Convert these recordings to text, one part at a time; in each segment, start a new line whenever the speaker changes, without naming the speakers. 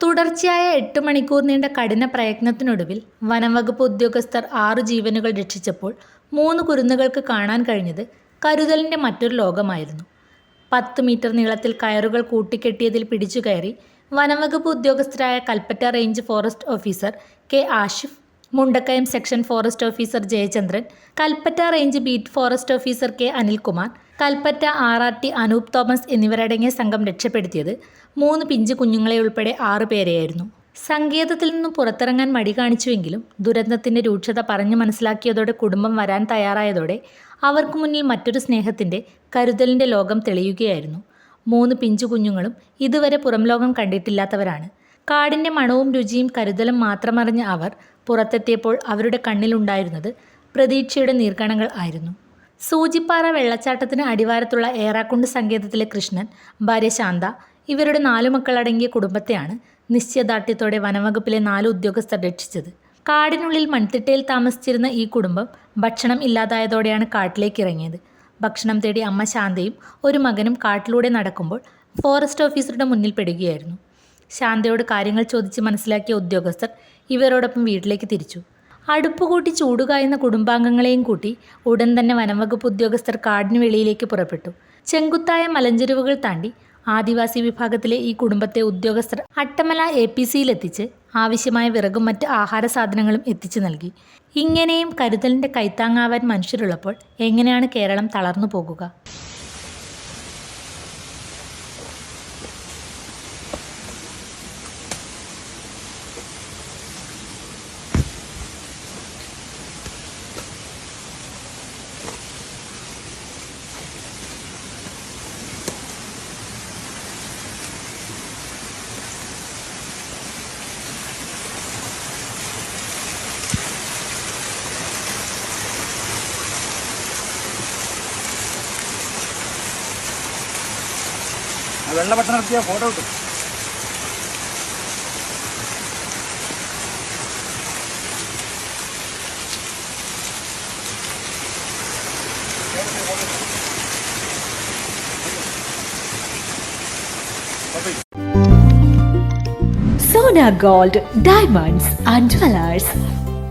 തുടർച്ചയായ എട്ട് മണിക്കൂർ നീണ്ട കഠിന പ്രയത്നത്തിനൊടുവിൽ വനംവകുപ്പ് ഉദ്യോഗസ്ഥർ ആറു ജീവനുകൾ രക്ഷിച്ചപ്പോൾ മൂന്ന് കുരുന്നുകൾക്ക് കാണാൻ കഴിഞ്ഞത് കരുതലിന്റെ മറ്റൊരു ലോകമായിരുന്നു. പത്ത് മീറ്റർ നീളത്തിൽ കയറുകൾ കൂട്ടിക്കെട്ടിയതിൽ പിടിച്ചു കയറി വനംവകുപ്പ് ഉദ്യോഗസ്ഥരായ Kalpetta range forest officer K Ashif Mundakayam section forest officer Jayachandran Kalpetta range beat forest officer K Anilkumar Kalpetta R R T Anoop Thomas എന്നിവരടങ്ങിയ സംഘം രക്ഷപ്പെടുത്തിയത് മൂന്ന് പിഞ്ചു കുഞ്ഞുങ്ങളെ ഉൾപ്പെടെ ആറു പേരെയായിരുന്നു. സങ്കേതത്തിൽ നിന്നും പുറത്തിറങ്ങാൻ മടി കാണിച്ചുവെങ്കിലും ദുരന്തത്തിന്റെ രൂക്ഷത പറഞ്ഞു മനസ്സിലാക്കിയതോടെ കുടുംബം വരാൻ തയ്യാറായതോടെ അവർക്ക് മുന്നിൽ മറ്റൊരു സ്നേഹത്തിന്റെ കരുതലിന്റെ ലോകം തെളിയുകയായിരുന്നു. മൂന്ന് പിഞ്ചു കുഞ്ഞുങ്ങളും ഇതുവരെ പുറം ലോകം കണ്ടിട്ടില്ലാത്തവരാണ്. കാടിന്റെ മണവും രുചിയും കരുതലും മാത്രമറിഞ്ഞ അവർ പുറത്തെത്തിയപ്പോൾ അവരുടെ കണ്ണിലുണ്ടായിരുന്നത് പ്രതീക്ഷയുടെ നീർക്കണങ്ങൾ ആയിരുന്നു. സൂചിപ്പാറ വെള്ളച്ചാട്ടത്തിന് അടിവാരത്തുള്ള ഏറാക്കുണ്ട് സങ്കേതത്തിലെ കൃഷ്ണൻ ഭാര്യ ശാന്ത ഇവരുടെ നാലു മക്കളടങ്ങിയ കുടുംബത്തെയാണ് നിശ്ചയദാർഢ്യത്തോടെ വനംവകുപ്പിലെ നാല് ഉദ്യോഗസ്ഥർ രക്ഷിച്ചത്. കാടിനുള്ളിൽ മൺതിട്ടയിൽ താമസിച്ചിരുന്ന ഈ കുടുംബം ഭക്ഷണം ഇല്ലാതായതോടെയാണ് കാട്ടിലേക്ക് ഇറങ്ങിയത്. ഭക്ഷണം തേടി അമ്മ ശാന്തയും ഒരു മകനും കാട്ടിലൂടെ നടക്കുമ്പോൾ ഫോറസ്റ്റ് ഓഫീസറുടെ മുന്നിൽ പെടുകയായിരുന്നു. ശാന്തയോട് കാര്യങ്ങൾ ചോദിച്ച് മനസ്സിലാക്കിയ ഉദ്യോഗസ്ഥർ ഇവരോടൊപ്പം വീട്ടിലേക്ക് തിരിച്ചു. അടുപ്പുകൂട്ടി ചൂടുകായുന്ന കുടുംബാംഗങ്ങളെയും കൂട്ടി ഉടൻ തന്നെ വനംവകുപ്പ് ഉദ്യോഗസ്ഥർ കാടിന് വെളിയിലേക്ക് പുറപ്പെട്ടു. ചെങ്കുത്തായ മലഞ്ചെരുവുകൾ താണ്ടി ആദിവാസി വിഭാഗത്തിലെ ഈ കുടുംബത്തെ ഉദ്യോഗസ്ഥർ അട്ടമല എ പി സിയിലെത്തിച്ച് ആവശ്യമായ വിറകും മറ്റ് ആഹാര സാധനങ്ങളും എത്തിച്ചു നൽകി. ഇങ്ങനെയും കരുതലിന്റെ കൈത്താങ്ങാവാൻ മനുഷ്യരുള്ളപ്പോൾ എങ്ങനെയാണ് കേരളം തളർന്നു പോകുക?
വെള്ള ബട്ടൺ നടത്തിയാൽ ഫോട്ടോ കിട്ടും.
Sona gold diamonds and jewellers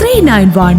three nine one